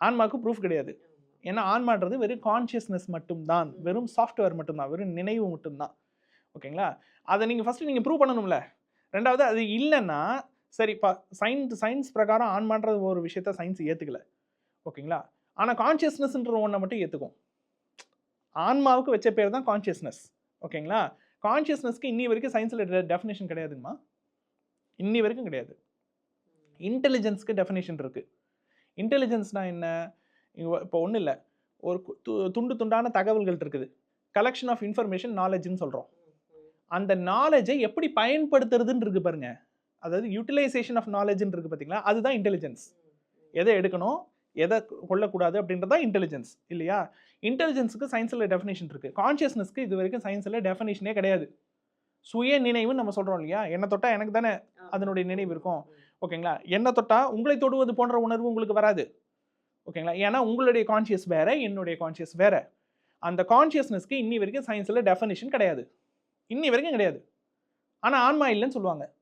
ஆன்மாவுக்கு ப்ரூஃப் கிடையாது. ஏன்னா ஆன்மான்றது வெறும் கான்ஷியஸ்னஸ் மட்டும்தான். வெறும் சாஃப்ட்வேர் மட்டும்தான். வெறும் நினைவு மட்டும்தான். ஓகேங்களா? அதை நீங்கள் ஃபஸ்ட்டு நீங்கள் ப்ரூவ் பண்ணணும்ல. ரெண்டாவது அது இல்லைன்னா சரிப்பா சயின்ஸ் சயின்ஸ் பிரகாரம் ஆன்மான்ற ஒரு விஷயத்த சயின்ஸ் ஏற்றுக்கல ஓகேங்களா? ஆனால் கான்ஷியஸ்னஸ்ன்ற ஒன்றை மட்டும் ஏற்றுக்கும் ஆன்மாவுக்கு வச்ச பேர் தான் கான்ஷியஸ்னஸ் ஓகேங்களா? கான்ஷியஸ்னஸ்க்கு இன்னி வரைக்கும் சயின்ஸில் டெஃபினேஷன் கிடையாதுங்கம்மா. இன்னி வரைக்கும் கிடையாது. இன்டெலிஜென்ஸ்க்கு டெஃபினேஷன் இருக்குது இன்டெலிஜென்ஸ்னால் என்ன? இப்போ ஒன்றும் இல்லை. ஒரு கு- து- துண்டு துண்டான தகவல்கள் இருக்குது. கலெக்ஷன் ஆஃப் இன்ஃபர்மேஷன் நாலேஜ்னு சொல்கிறோம் அந்த நாலேஜை எப்படி பயன்படுத்துறதுன்னு இருக்கு பாருங்க. அதாவது யூட்டிலைசேஷன் ஆஃப் நாலேஜ்னு இருக்கு பார்த்தீங்களா அதுதான் இன்டெலிஜென்ஸ் எதை எடுக்கணும்? எதை கொள்ளக்கூடாது அப்படின்றது தான் இன்டெலிஜென்ஸ் இல்லையா? இன்டெலிஜென்ஸுக்கு சயின்ஸில் டெஃபினேஷன் இருக்குது கான்ஷியஸ்னஸ்க்கு இது வரைக்கும் சயின்ஸில் டெஃபினேஷனே கிடையாது. சுய நினைவுன்னு நம்ம சொல்கிறோம் இல்லையா? என்னை தொட்டா எனக்கு தானே அதனுடைய நினைவு இருக்கும். ஓகேங்களா? என்னை தொட்டால் உங்களை தொடுவது போன்ற உணர்வு உங்களுக்கு வராது. ஓகேங்களா? ஏன்னா உங்களுடைய கான்ஷியஸ் வேறு என்னுடைய கான்ஷியஸ் வேறு. அந்த கான்ஷியஸ்னஸ்க்கு இன்னி வரைக்கும் சயின்ஸில் டெஃபனிஷன் கிடையாது. இன்னி வரைக்கும் கிடையாது. ஆனால் ஆன்மா இல்லைன்னு சொல்லுவாங்க.